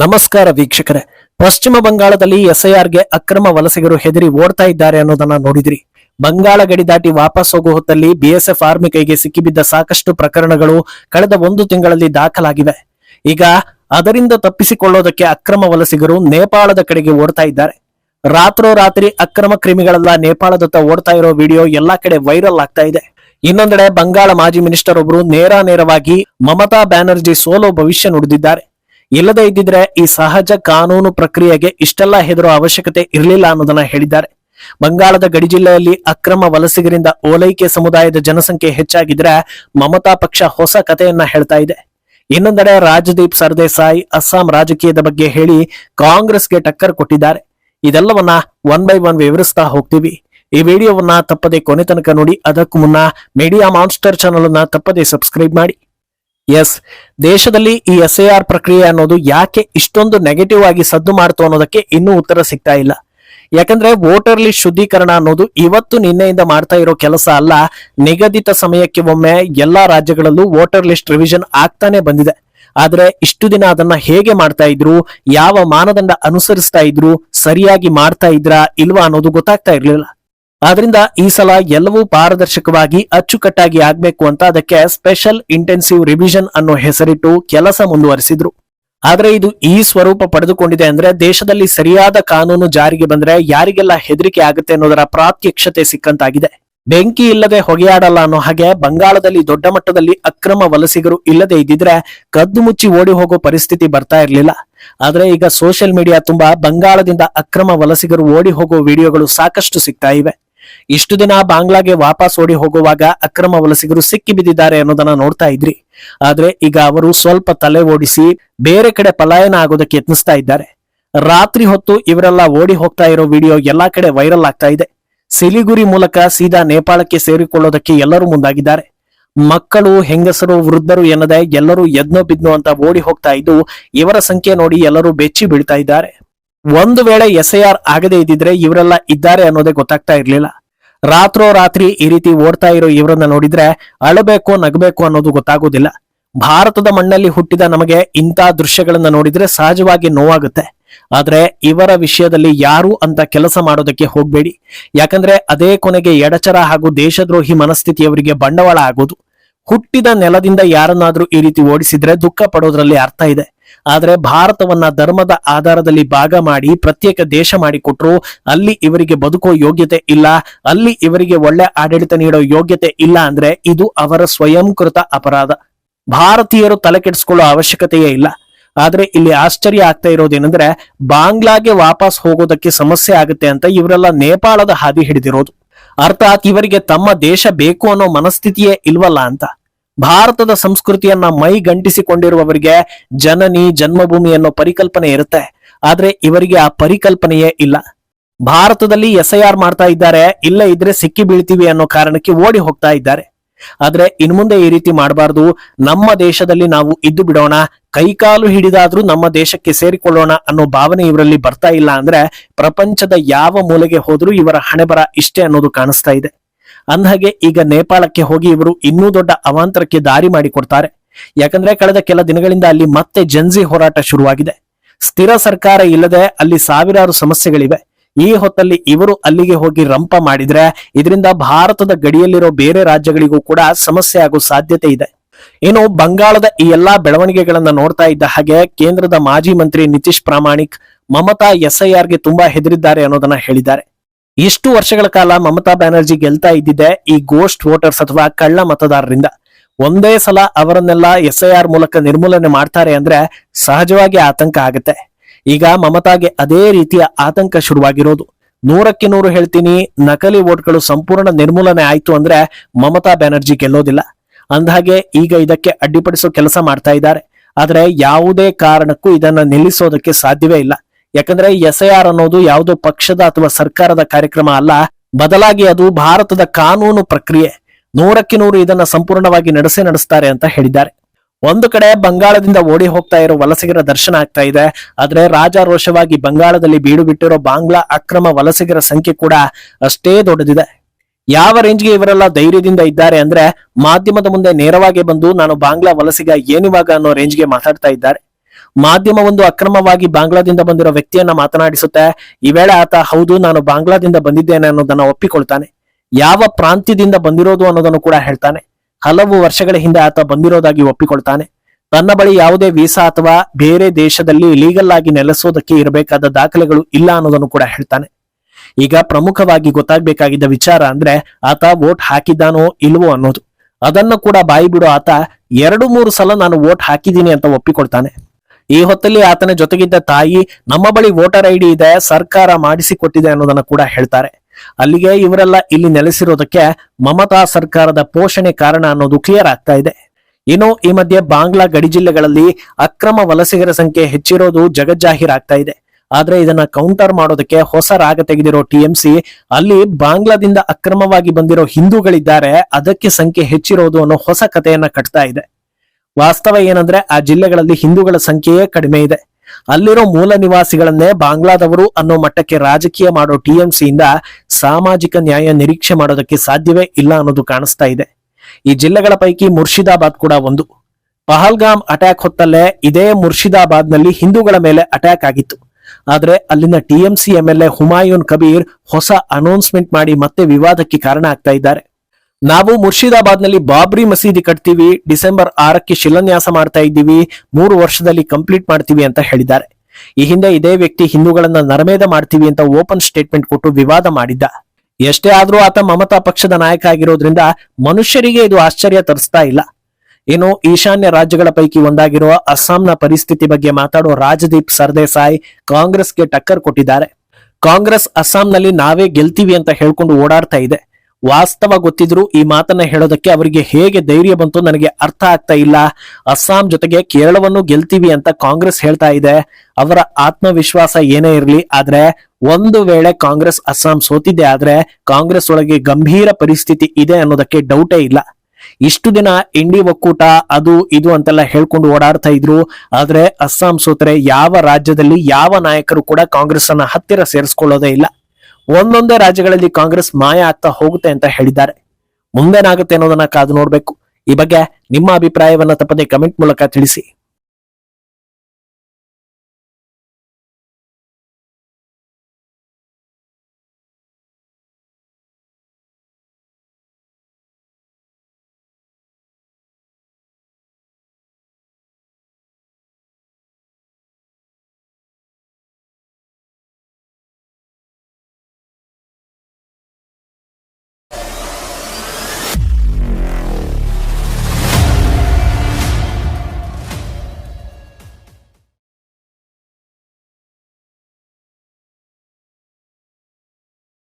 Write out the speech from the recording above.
ನಮಸ್ಕಾರ ವೀಕ್ಷಕರೇ. ಪಶ್ಚಿಮ ಬಂಗಾಳದಲ್ಲಿ ಎಸ್ಐಆರ್ಗೆ ಅಕ್ರಮ ವಲಸಿಗರು ಹೆದರಿ ಓಡ್ತಾ ಇದ್ದಾರೆ ಅನ್ನೋದನ್ನ ನೋಡಿದ್ರಿ. ಬಂಗಾಳ ಗಡಿ ದಾಟಿ ವಾಪಸ್ ಹೋಗುವ ಹೊತ್ತಲ್ಲಿ ಬಿಎಸ್ಎಫ್ ಆರ್ಮಿ ಕೈಗೆ ಸಿಕ್ಕಿಬಿದ್ದ ಸಾಕಷ್ಟು ಪ್ರಕರಣಗಳು ಕಳೆದ ಒಂದು ತಿಂಗಳಲ್ಲಿ ದಾಖಲಾಗಿವೆ. ಈಗ ಅದರಿಂದ ತಪ್ಪಿಸಿಕೊಳ್ಳೋದಕ್ಕೆ ಅಕ್ರಮ ವಲಸಿಗರು ನೇಪಾಳದ ಕಡೆಗೆ ಓಡ್ತಾ ಇದ್ದಾರೆ. ರಾತ್ರೋರಾತ್ರಿ ಅಕ್ರಮ ಕ್ರಿಮಿಗಳೆಲ್ಲ ನೇಪಾಳದತ್ತ ಓಡ್ತಾ ಇರೋ ವಿಡಿಯೋ ಎಲ್ಲಾ ಕಡೆ ವೈರಲ್ ಆಗ್ತಾ ಇದೆ. ಇನ್ನೊಂದೆಡೆ ಬಂಗಾಳ ಮಾಜಿ ಮಿನಿಸ್ಟರ್ ಒಬ್ರು ನೇರ ನೇರವಾಗಿ ಮಮತಾ ಬ್ಯಾನರ್ಜಿ ಸೋಲೋ ಭವಿಷ್ಯ ನುಡಿದಿದ್ದಾರೆ. ಇಲ್ಲದೆ ಇದ್ದಿದ್ರೆ ಈ ಸಹಜ ಕಾನೂನು ಪ್ರಕ್ರಿಯೆಗೆ ಇಷ್ಟೆಲ್ಲ ಹೆದರೋ ಅವಶ್ಯಕತೆ ಇರಲಿಲ್ಲ ಅನ್ನೋದನ್ನ ಹೇಳಿದ್ದಾರೆ. ಬಂಗಾಳದ ಗಡಿ ಜಿಲ್ಲೆಯಲ್ಲಿ ಅಕ್ರಮ ವಲಸಿಗರಿಂದ ಓಲೈಕೆ ಸಮುದಾಯದ ಜನಸಂಖ್ಯೆ ಹೆಚ್ಚಾಗಿದ್ರೆ ಮಮತಾ ಪಕ್ಷ ಹೊಸ ಕಥೆಯನ್ನ ಹೇಳ್ತಾ ಇದೆ. ಇನ್ನೊಂದೆಡೆ ರಾಜದೀಪ್ ಸರ್ದೇಸಾಯಿ ಅಸ್ಸಾಂ ರಾಜಕೀಯದ ಬಗ್ಗೆ ಹೇಳಿ ಕಾಂಗ್ರೆಸ್ಗೆ ಟಕ್ಕರ್ ಕೊಟ್ಟಿದ್ದಾರೆ. ಇದೆಲ್ಲವನ್ನ ಒನ್ ಬೈ ಒನ್ ವಿವರಿಸ್ತಾ ಹೋಗ್ತೀವಿ. ಈ ವಿಡಿಯೋವನ್ನ ತಪ್ಪದೆ ಕೊನೆ ತನಕ ನೋಡಿ, ಅದಕ್ಕೂ ಮುನ್ನ ಮೀಡಿಯಾ ಮಾನ್ಸ್ಟರ್ ಚಾನಲ್ ಅನ್ನ ತಪ್ಪದೆ ಸಬ್ಸ್ಕ್ರೈಬ್ ಮಾಡಿ. ಎಸ್, ದೇಶದಲ್ಲಿ ಈ ಎಸ್ ಆರ್ ಪ್ರಕ್ರಿಯೆ ಅನ್ನೋದು ಯಾಕೆ ಇಷ್ಟೊಂದು ನೆಗೆಟಿವ್ ಆಗಿ ಸದ್ದು ಮಾಡ್ತು ಅನ್ನೋದಕ್ಕೆ ಇನ್ನೂ ಉತ್ತರ ಸಿಗ್ತಾ ಇಲ್ಲ. ಯಾಕಂದ್ರೆ ವೋಟರ್ ಲಿಸ್ಟ್ ಶುದ್ಧೀಕರಣ ಅನ್ನೋದು ಇವತ್ತು ನಿನ್ನೆಯಿಂದ ಮಾಡ್ತಾ ಇರೋ ಕೆಲಸ ಅಲ್ಲ, ನಿಗದಿತ ಸಮಯಕ್ಕೆ ಒಮ್ಮೆ ಎಲ್ಲಾ ರಾಜ್ಯಗಳಲ್ಲೂ ವೋಟರ್ ಲಿಸ್ಟ್ ರಿವಿಷನ್ ಆಗ್ತಾನೆ ಬಂದಿದೆ. ಆದ್ರೆ ಇಷ್ಟು ದಿನ ಅದನ್ನ ಹೇಗೆ ಮಾಡ್ತಾ ಇದ್ರು, ಯಾವ ಮಾನದಂಡ ಅನುಸರಿಸ್ತಾ ಇದ್ರು, ಸರಿಯಾಗಿ ಮಾಡ್ತಾ ಇದ್ರಾ ಇಲ್ವಾ ಅನ್ನೋದು ಗೊತ್ತಾಗ್ತಾ ಇರ್ಲಿಲ್ಲ. ಆದ್ರಿಂದ ಈ ಸಲ ಎಲ್ಲವೂ ಪಾರದರ್ಶಕವಾಗಿ ಅಚ್ಚುಕಟ್ಟಾಗಿ ಆಗ್ಬೇಕು ಅಂತ ಅದಕ್ಕೆ ಸ್ಪೆಷಲ್ ಇಂಟೆನ್ಸಿವ್ ರಿವಿಷನ್ ಅನ್ನೋ ಹೆಸರಿಟ್ಟು ಕೆಲಸ ಮುಂದುವರಿಸಿದ್ರು. ಆದ್ರೆ ಇದು ಈ ಸ್ವರೂಪ ಪಡೆದುಕೊಂಡಿದೆ ಅಂದ್ರೆ ದೇಶದಲ್ಲಿ ಸರಿಯಾದ ಕಾನೂನು ಜಾರಿಗೆ ಬಂದ್ರೆ ಯಾರಿಗೆಲ್ಲ ಹೆದರಿಕೆ ಆಗುತ್ತೆ ಅನ್ನೋದರ ಪ್ರಾತ್ಯಕ್ಷತೆ ಸಿಕ್ಕಂತಾಗಿದೆ. ಬೆಂಕಿ ಇಲ್ಲದೆ ಹೊಗೆಯಾಡಲ್ಲ ಅನ್ನೋ ಹಾಗೆ ಬಂಗಾಳದಲ್ಲಿ ದೊಡ್ಡ ಮಟ್ಟದಲ್ಲಿ ಅಕ್ರಮ ವಲಸಿಗರು ಇಲ್ಲದೆ ಇದ್ದಿದ್ರೆ ಕದ್ದು ಮುಚ್ಚಿ ಓಡಿ ಹೋಗೋ ಪರಿಸ್ಥಿತಿ ಬರ್ತಾ ಇರಲಿಲ್ಲ. ಆದ್ರೆ ಈಗ ಸೋಷಿಯಲ್ ಮೀಡಿಯಾ ತುಂಬಾ ಬಂಗಾಳದಿಂದ ಅಕ್ರಮ ವಲಸಿಗರು ಓಡಿ ಹೋಗೋ ವಿಡಿಯೋಗಳು ಸಾಕಷ್ಟು ಸಿಗ್ತಾ ಇವೆ. ಇಷ್ಟು ದಿನ ಬಾಂಗ್ಲಾಗೆ ವಾಪಸ್ ಓಡಿ ಹೋಗುವಾಗ ಅಕ್ರಮ ವಲಸಿಗರು ಸಿಕ್ಕಿ ಬಿದ್ದಿದ್ದಾರೆ ಅನ್ನೋದನ್ನ ನೋಡ್ತಾ ಇದ್ರಿ. ಆದ್ರೆ ಈಗ ಅವರು ಸ್ವಲ್ಪ ತಲೆ ಓಡಿಸಿ ಬೇರೆ ಕಡೆ ಪಲಾಯನ ಆಗೋದಕ್ಕೆ ಯತ್ನಿಸ್ತಾ ಇದ್ದಾರೆ. ರಾತ್ರಿ ಹೊತ್ತು ಇವರೆಲ್ಲ ಓಡಿ ಹೋಗ್ತಾ ಇರೋ ವಿಡಿಯೋ ಎಲ್ಲಾ ಕಡೆ ವೈರಲ್ ಆಗ್ತಾ ಇದೆ. ಸಿಲಿಗುರಿ ಮೂಲಕ ಸೀದಾ ನೇಪಾಳಕ್ಕೆ ಸೇರಿಕೊಳ್ಳೋದಕ್ಕೆ ಎಲ್ಲರೂ ಮುಂದಾಗಿದ್ದಾರೆ. ಮಕ್ಕಳು, ಹೆಂಗಸರು, ವೃದ್ಧರು ಎನ್ನದೆ ಎಲ್ಲರೂ ಎದ್ನೋ ಬಿದ್ನೋ ಅಂತ ಓಡಿ ಹೋಗ್ತಾ ಇದ್ದು ಇವರ ಸಂಖ್ಯೆ ನೋಡಿ ಎಲ್ಲರೂ ಬೆಚ್ಚಿ ಬೀಳ್ತಾ ಇದ್ದಾರೆ. ಒಂದು ವೇಳೆ ಎಸ್ ಐ ಆರ್ ಆಗದೇ ಇದ್ದಿದ್ರೆ ಇವರೆಲ್ಲ ಇದ್ದಾರೆ ಅನ್ನೋದೇ ಗೊತ್ತಾಗ್ತಾ ಇರ್ಲಿಲ್ಲ. ರಾತ್ರೋರಾತ್ರಿ ಈ ರೀತಿ ಓಡ್ತಾ ಇರೋ ಇವರನ್ನ ನೋಡಿದ್ರೆ ಅಳಬೇಕು, ನಗಬೇಕು ಅನ್ನೋದು ಗೊತ್ತಾಗೋದಿಲ್ಲ. ಭಾರತದ ಮಣ್ಣಲ್ಲಿ ಹುಟ್ಟಿದ ನಮಗೆ ಇಂಥ ದೃಶ್ಯಗಳನ್ನ ನೋಡಿದ್ರೆ ಸಹಜವಾಗಿ ನೋವಾಗುತ್ತೆ. ಆದ್ರೆ ಇವರ ವಿಷಯದಲ್ಲಿ ಯಾರು ಅಂತ ಕೆಲಸ ಮಾಡೋದಕ್ಕೆ ಹೋಗ್ಬೇಡಿ. ಯಾಕಂದ್ರೆ ಅದೇ ಕೊನೆಗೆ ಎಡಚರ ಹಾಗೂ ದೇಶದ್ರೋಹಿ ಮನಸ್ಥಿತಿಯವರಿಗೆ ಬಂಡವಾಳ ಆಗೋದು. ಹುಟ್ಟಿದ ನೆಲದಿಂದ ಯಾರನ್ನಾದ್ರೂ ಈ ರೀತಿ ಓಡಿಸಿದ್ರೆ ದುಃಖ ಪಡೋದ್ರಲ್ಲಿ ಅರ್ಥ ಇದೆ. ಆದ್ರೆ ಭಾರತವನ್ನ ಧರ್ಮದ ಆಧಾರದಲ್ಲಿ ಭಾಗ ಮಾಡಿ ಪ್ರತ್ಯೇಕ ದೇಶ ಮಾಡಿಕೊಟ್ರು ಅಲ್ಲಿ ಇವರಿಗೆ ಬದುಕೋ ಯೋಗ್ಯತೆ ಇಲ್ಲ, ಅಲ್ಲಿ ಇವರಿಗೆ ಒಳ್ಳೆ ಆಡಳಿತ ನೀಡೋ ಯೋಗ್ಯತೆ ಇಲ್ಲ ಅಂದ್ರೆ ಇದು ಅವರ ಸ್ವಯಂಕೃತ ಅಪರಾಧ. ಭಾರತೀಯರು ತಲೆ ಕೆಡಿಸ್ಕೊಳ್ಳೋ ಅವಶ್ಯಕತೆಯೇ ಇಲ್ಲ. ಆದ್ರೆ ಇಲ್ಲಿ ಆಶ್ಚರ್ಯ ಆಗ್ತಾ ಇರೋದೇನೆಂದ್ರೆ ಬಾಂಗ್ಲಾಗೆ ವಾಪಸ್ ಹೋಗೋದಕ್ಕೆ ಸಮಸ್ಯೆ ಆಗುತ್ತೆ ಅಂತ ಇವರೆಲ್ಲ ನೇಪಾಳದ ಹಾದಿ ಹಿಡಿದಿರೋದು. ಅರ್ಥಾತ್ ಇವರಿಗೆ ತಮ್ಮ ದೇಶ ಬೇಕು ಅನ್ನೋ ಮನಸ್ಥಿತಿಯೇ ಇಲ್ವಲ್ಲ ಅಂತ. ಭಾರತದ ಸಂಸ್ಕೃತಿಯನ್ನ ಮೈ ಗಂಟಿಸಿಕೊಂಡಿರುವವರಿಗೆ ಜನನಿ, ಜನ್ಮಭೂಮಿ ಅನ್ನೋ ಪರಿಕಲ್ಪನೆ ಇರುತ್ತೆ. ಆದ್ರೆ ಇವರಿಗೆ ಆ ಪರಿಕಲ್ಪನೆಯೇ ಇಲ್ಲ. ಭಾರತದಲ್ಲಿ ಎಸ್ ಐ ಆರ್ ಮಾಡ್ತಾ ಇದ್ದಾರೆ, ಇಲ್ಲ ಇದ್ರೆ ಸಿಕ್ಕಿ ಬೀಳ್ತೀವಿ ಅನ್ನೋ ಕಾರಣಕ್ಕೆ ಓಡಿ ಹೋಗ್ತಾ ಇದ್ದಾರೆ. ಆದ್ರೆ ಇನ್ಮುಂದೆ ಈ ರೀತಿ ಮಾಡಬಾರ್ದು. ನಮ್ಮ ದೇಶದಲ್ಲಿ ನಾವು ಇದ್ದು ಬಿಡೋಣ, ಕೈಕಾಲು ಹಿಡಿದಾದ್ರೂ ನಮ್ಮ ದೇಶಕ್ಕೆ ಸೇರಿಕೊಳ್ಳೋಣ ಅನ್ನೋ ಭಾವನೆ ಇವರಲ್ಲಿ ಬರ್ತಾ ಇಲ್ಲ ಅಂದ್ರೆ ಪ್ರಪಂಚದ ಯಾವ ಮೂಲೆಗೆ ಹೋದ್ರೂ ಇವರ ಹಣೆಬರ ಇಷ್ಟೇ ಅನ್ನೋದು ಕಾಣಿಸ್ತಾ ಇದೆ. ಅಂದಹಾಗೆ ಈಗ ನೇಪಾಳಕ್ಕೆ ಹೋಗಿ ಇವರು ಇನ್ನೂ ದೊಡ್ಡ ಅವಾಂತರಕ್ಕೆ ದಾರಿ ಮಾಡಿಕೊಡ್ತಾರೆ ಯಾಕಂದ್ರೆ ಕಳೆದ ಕೆಲ ದಿನಗಳಿಂದ ಅಲ್ಲಿ ಮತ್ತೆ ಜನ್ಜಿ ಹೋರಾಟ ಶುರುವಾಗಿದೆ. ಸ್ಥಿರ ಸರ್ಕಾರ ಇಲ್ಲದೆ ಅಲ್ಲಿ ಸಾವಿರಾರು ಸಮಸ್ಯೆಗಳಿವೆ. ಈ ಹೊತ್ತಲ್ಲಿ ಇವರು ಅಲ್ಲಿಗೆ ಹೋಗಿ ರಂಪ ಮಾಡಿದ್ರೆ ಇದರಿಂದ ಭಾರತದ ಗಡಿಯಲ್ಲಿರೋ ಬೇರೆ ರಾಜ್ಯಗಳಿಗೂ ಕೂಡ ಸಮಸ್ಯೆ ಆಗೋ ಸಾಧ್ಯತೆ ಇದೆ. ಇನ್ನು ಬಂಗಾಳದ ಈ ಎಲ್ಲಾ ಬೆಳವಣಿಗೆಗಳನ್ನ ನೋಡ್ತಾ ಇದ್ದ ಹಾಗೆ ಕೇಂದ್ರದ ಮಾಜಿ ಮಂತ್ರಿ ನಿತೀಶ್ ಪ್ರಾಮಾಣಿಕ್ ಮಮತಾ ಎಸ್ಐಆರ್ಗೆ ತುಂಬಾ ಹೆದರಿದ್ದಾರೆ ಅನ್ನೋದನ್ನ ಹೇಳಿದ್ದಾರೆ. ಇಷ್ಟು ವರ್ಷಗಳ ಕಾಲ ಮಮತಾ ಬ್ಯಾನರ್ಜಿ ಗೆಲ್ತಾ ಇದ್ದಿದೆ ಈ ಗೋಸ್ಟ್ ವೋಟರ್ಸ್ ಅಥವಾ ಕಳ್ಳ ಮತದಾರರಿಂದ. ಒಂದೇ ಸಲ ಅವರನ್ನೆಲ್ಲ ಎಸ್ ಐ ಆರ್ ಮೂಲಕ ನಿರ್ಮೂಲನೆ ಮಾಡ್ತಾರೆ ಅಂದ್ರೆ ಸಹಜವಾಗಿ ಆತಂಕ ಆಗುತ್ತೆ. ಈಗ ಮಮತಾಗೆ ಅದೇ ರೀತಿಯ ಆತಂಕ ಶುರುವಾಗಿರೋದು. ನೂರಕ್ಕೆ ನೂರು ಹೇಳ್ತೀನಿ, ನಕಲಿ ವೋಟ್ಗಳು ಸಂಪೂರ್ಣ ನಿರ್ಮೂಲನೆ ಆಯ್ತು ಅಂದ್ರೆ ಮಮತಾ ಬ್ಯಾನರ್ಜಿ ಗೆಲ್ಲೋದಿಲ್ಲ. ಅಂದಹಾಗೆ ಈಗ ಇದಕ್ಕೆ ಅಡ್ಡಿಪಡಿಸೋ ಕೆಲಸ ಮಾಡ್ತಾ ಇದ್ದಾರೆ. ಆದರೆ ಯಾವುದೇ ಕಾರಣಕ್ಕೂ ಇದನ್ನ ನಿಲ್ಲಿಸೋದಕ್ಕೆ ಸಾಧ್ಯವೇ ಇಲ್ಲ. ಯಾಕಂದ್ರೆ ಎಸ್ ಐ ಆರ್ ಅನ್ನೋದು ಯಾವುದೋ ಪಕ್ಷದ ಅಥವಾ ಸರ್ಕಾರದ ಕಾರ್ಯಕ್ರಮ ಅಲ್ಲ. ಬದಲಾಗಿ ಅದು ಭಾರತದ ಕಾನೂನು ಪ್ರಕ್ರಿಯೆ. ನೂರಕ್ಕೆ ನೂರು ಇದನ್ನ ಸಂಪೂರ್ಣವಾಗಿ ನಡೆಸೇ ನಡೆಸ್ತಾರೆ ಅಂತ ಹೇಳಿದ್ದಾರೆ. ಒಂದು ಕಡೆ ಬಂಗಾಳದಿಂದ ಓಡಿ ಹೋಗ್ತಾ ಇರೋ ವಲಸಿಗರ ದರ್ಶನ ಆಗ್ತಾ ಇದೆ. ಆದ್ರೆ ರಾಜಾರೋಷವಾಗಿ ಬಂಗಾಳದಲ್ಲಿ ಬೀಡು ಬಿಟ್ಟಿರೋ ಬಾಂಗ್ಲಾ ಅಕ್ರಮ ವಲಸಿಗರ ಸಂಖ್ಯೆ ಕೂಡ ಅಷ್ಟೇ ದೊಡ್ಡದಿದೆ. ಯಾವ ರೇಂಜ್ಗೆ ಇವರೆಲ್ಲ ಧೈರ್ಯದಿಂದ ಇದ್ದಾರೆ ಅಂದ್ರೆ ಮಾಧ್ಯಮದ ಮುಂದೆ ನೇರವಾಗಿ ಬಂದು ನಾನು ಬಾಂಗ್ಲಾ ವಲಸಿಗ ಏನಿವಾಗ ಅನ್ನೋ ರೇಂಜ್ಗೆ ಮಾತಾಡ್ತಾ ಇದ್ದಾರೆ. ಮಾಧ್ಯಮವೊಂದು ಅಕ್ರಮವಾಗಿ ಬಾಂಗ್ಲಾದಿಂದ ಬಂದಿರೋ ವ್ಯಕ್ತಿಯನ್ನ ಮಾತನಾಡಿಸುತ್ತೆ. ಈ ವೇಳೆ ಆತ, ಹೌದು, ನಾನು ಬಾಂಗ್ಲಾದಿಂದ ಬಂದಿದ್ದೇನೆ ಅನ್ನೋದನ್ನ ಒಪ್ಪಿಕೊಳ್ತಾನೆ. ಯಾವ ಪ್ರಾಂತ್ಯದಿಂದ ಬಂದಿರೋದು ಅನ್ನೋದನ್ನು ಕೂಡ ಹೇಳ್ತಾನೆ. ಹಲವು ವರ್ಷಗಳ ಹಿಂದೆ ಆತ ಬಂದಿರೋದಾಗಿ ಒಪ್ಪಿಕೊಳ್ತಾನೆ. ತನ್ನ ಬಳಿ ಯಾವುದೇ ವೀಸಾ ಅಥವಾ ಬೇರೆ ದೇಶದಲ್ಲಿ ಲೀಗಲ್ ಆಗಿ ನೆಲೆಸೋದಕ್ಕೆ ಇರಬೇಕಾದ ದಾಖಲೆಗಳು ಇಲ್ಲ ಅನ್ನೋದನ್ನು ಕೂಡ ಹೇಳ್ತಾನೆ. ಈಗ ಪ್ರಮುಖವಾಗಿ ಗೊತ್ತಾಗಬೇಕಾಗಿದ್ದ ವಿಚಾರ ಅಂದ್ರೆ, ಆತ ವೋಟ್ ಹಾಕಿದ್ದಾನೋ ಇಲ್ವೋ ಅನ್ನೋದು. ಅದನ್ನು ಕೂಡ ಬಾಯಿ ಬಿಡೋ ಆತ, ಎರಡು ಮೂರು ಸಲ ನಾನು ವೋಟ್ ಹಾಕಿದ್ದೀನಿ ಅಂತ ಒಪ್ಪಿಕೊಳ್ತಾನೆ. ಈ ಹೊತ್ತಲ್ಲಿ ಆತನ ಜೊತೆಗಿದ್ದ ತಾಯಿ ನಮ್ಮ ಬಳಿ ವೋಟರ್ ಐ ಡಿ ಇದೆ, ಸರ್ಕಾರ ಮಾಡಿಸಿಕೊಟ್ಟಿದೆ ಅನ್ನೋದನ್ನ ಕೂಡ ಹೇಳ್ತಾರೆ. ಅಲ್ಲಿಗೆ ಇವರೆಲ್ಲ ಇಲ್ಲಿ ನೆಲೆಸಿರೋದಕ್ಕೆ ಮಮತಾ ಸರ್ಕಾರದ ಪೋಷಣೆ ಕಾರಣ ಅನ್ನೋದು ಕ್ಲಿಯರ್ ಆಗ್ತಾ ಇದೆ. ಇನ್ನು ಈ ಮಧ್ಯೆ ಬಾಂಗ್ಲಾ ಗಡಿ ಜಿಲ್ಲೆಗಳಲ್ಲಿ ಅಕ್ರಮ ವಲಸಿಗರ ಸಂಖ್ಯೆ ಹೆಚ್ಚಿರೋದು ಜಗಜ್ಜಾಹೀರಾಗ್ತಾ ಇದೆ. ಆದ್ರೆ ಇದನ್ನ ಕೌಂಟರ್ ಮಾಡೋದಕ್ಕೆ ಹೊಸ ರಾಗ ತೆಗೆದಿರೋ ಟಿಎಂಸಿ ಅಲ್ಲಿ ಬಾಂಗ್ಲಾದಿಂದ ಅಕ್ರಮವಾಗಿ ಬಂದಿರೋ ಹಿಂದೂಗಳಿದ್ದಾರೆ, ಅದಕ್ಕೆ ಸಂಖ್ಯೆ ಹೆಚ್ಚಿರೋದು ಅನ್ನೋ ಹೊಸ ಕಥೆಯನ್ನ ಕಟ್ತಾ ಇದೆ. ವಾಸ್ತವ ಏನಂದ್ರೆ ಆ ಜಿಲ್ಲೆಗಳಲ್ಲಿ ಹಿಂದೂಗಳ ಸಂಖ್ಯೆಯೇ ಕಡಿಮೆ ಇದೆ. ಅಲ್ಲಿರೋ ಮೂಲ ನಿವಾಸಿಗಳನ್ನೇ ಬಾಂಗ್ಲಾದವರು ಅನ್ನೋ ಮಟ್ಟಕ್ಕೆ ರಾಜಕೀಯ ಮಾಡೋ ಟಿಎಂಸಿಯಿಂದ ಸಾಮಾಜಿಕ ನ್ಯಾಯ ನಿರೀಕ್ಷೆ ಮಾಡೋದಕ್ಕೆ ಸಾಧ್ಯವೇ ಇಲ್ಲ ಅನ್ನೋದು ಕಾಣಿಸ್ತಾ ಇದೆ. ಈ ಜಿಲ್ಲೆಗಳ ಪೈಕಿ ಮುರ್ಷಿದಾಬಾದ್ ಕೂಡ ಒಂದು. ಪಹಲ್ಗಾಮ್ ಅಟ್ಯಾಕ್ ಹೊತ್ತಲ್ಲೇ ಇದೇ ಮುರ್ಷಿದಾಬಾದ್ನಲ್ಲಿ ಹಿಂದೂಗಳ ಮೇಲೆ ಅಟ್ಯಾಕ್ ಆಗಿತ್ತು. ಆದ್ರೆ ಅಲ್ಲಿನ ಟಿಎಂಸಿ ಎಂಎಲ್ಎ ಹುಮಾಯೂನ್ ಕಬೀರ್ ಹೊಸ ಅನೌನ್ಸ್ಮೆಂಟ್ ಮಾಡಿ ಮತ್ತೆ ವಿವಾದಕ್ಕೆ ಕಾರಣ ಆಗ್ತಾ ಇದ್ದಾರೆ. ನಾವು ಮುರ್ಷಿದಾಬಾದ್ನಲ್ಲಿ ಬಾಬ್ರಿ ಮಸೀದಿ ಕಟ್ತೀವಿ, ಡಿಸೆಂಬರ್ ಆರಕ್ಕೆ ಶಿಲಾನ್ಯಾಸ ಮಾಡ್ತಾ ಇದ್ದೀವಿ, ಮೂರು ವರ್ಷದಲ್ಲಿ ಕಂಪ್ಲೀಟ್ ಮಾಡ್ತೀವಿ ಅಂತ ಹೇಳಿದ್ದಾರೆ. ಈ ಹಿಂದೆ ಇದೇ ವ್ಯಕ್ತಿ ಹಿಂದೂಗಳನ್ನ ನರಮೇಧ ಮಾಡ್ತೀವಿ ಅಂತ ಓಪನ್ ಸ್ಟೇಟ್ಮೆಂಟ್ ಕೊಟ್ಟು ವಿವಾದ ಮಾಡಿದ್ದ. ಎಷ್ಟೇ ಆದ್ರೂ ಆತ ಮಮತಾ ಪಕ್ಷದ ನಾಯಕ ಆಗಿರೋದ್ರಿಂದ ಮನುಷ್ಯರಿಗೆ ಇದು ಆಶ್ಚರ್ಯ ತರಿಸ್ತಾ ಇಲ್ಲ. ಏನು ಈಶಾನ್ಯ ರಾಜ್ಯಗಳ ಪೈಕಿ ಒಂದಾಗಿರುವ ಅಸ್ಸಾಂನ ಪರಿಸ್ಥಿತಿ ಬಗ್ಗೆ ಮಾತಾಡೋ ರಾಜದೀಪ್ ಸರ್ದೇಸಾಯಿ ಕಾಂಗ್ರೆಸ್ಗೆ ಟಕ್ಕರ್ ಕೊಟ್ಟಿದ್ದಾರೆ. ಕಾಂಗ್ರೆಸ್ ಅಸ್ಸಾಂನಲ್ಲಿ ನಾವೇ ಗೆಲ್ತೀವಿ ಅಂತ ಹೇಳ್ಕೊಂಡು ಓಡಾಡ್ತಾ ಇದೆ. ವಾಸ್ತವ ಗೊತ್ತಿದ್ರು ಈ ಮಾತನ್ನ ಹೇಳೋದಕ್ಕೆ ಅವರಿಗೆ ಹೇಗೆ ಧೈರ್ಯ ಬಂತು ನನಗೆ ಅರ್ಥ ಆಗ್ತಾ ಇಲ್ಲ. ಅಸ್ಸಾಂ ಜೊತೆಗೆ ಕೇರಳವನ್ನು ಗೆಲ್ತೀವಿ ಅಂತ ಕಾಂಗ್ರೆಸ್ ಹೇಳ್ತಾ ಇದೆ. ಅವರ ಆತ್ಮವಿಶ್ವಾಸ ಏನೇ ಇರಲಿ, ಆದ್ರೆ ಒಂದು ವೇಳೆ ಕಾಂಗ್ರೆಸ್ ಅಸ್ಸಾಂ ಸೋತಿದೆ, ಆದ್ರೆ ಕಾಂಗ್ರೆಸ್ ಒಳಗೆ ಗಂಭೀರ ಪರಿಸ್ಥಿತಿ ಇದೆ ಅನ್ನೋದಕ್ಕೆ ಡೌಟೇ ಇಲ್ಲ. ಇಷ್ಟು ದಿನ ಇಂಡಿ ಒಕ್ಕೂಟ, ಅದು ಇದು ಅಂತೆಲ್ಲ ಹೇಳ್ಕೊಂಡು ಓಡಾಡ್ತಾ ಇದ್ರು. ಆದ್ರೆ ಅಸ್ಸಾಂ ಸೋತರೆ ಯಾವ ರಾಜ್ಯದಲ್ಲಿ ಯಾವ ನಾಯಕರು ಕೂಡ ಕಾಂಗ್ರೆಸ್ ಅನ್ನ ಹತ್ತಿರ ಸೇರಿಸ್ಕೊಳ್ಳೋದೇ ಇಲ್ಲ. ಒಂದೊಂದೇ ರಾಜ್ಯಗಳಲ್ಲಿ ಕಾಂಗ್ರೆಸ್ ಮಾಯ ಆಗ್ತಾ ಹೋಗುತ್ತೆ ಅಂತ ಹೇಳಿದ್ದಾರೆ. ಮುಂದೇನಾಗುತ್ತೆ ಅನ್ನೋದನ್ನ ಕಾದು ನೋಡ್ಬೇಕು. ಈ ಬಗ್ಗೆ ನಿಮ್ಮ ಅಭಿಪ್ರಾಯವನ್ನ ತಪ್ಪದೆ ಕಮೆಂಟ್ ಮೂಲಕ ತಿಳಿಸಿ.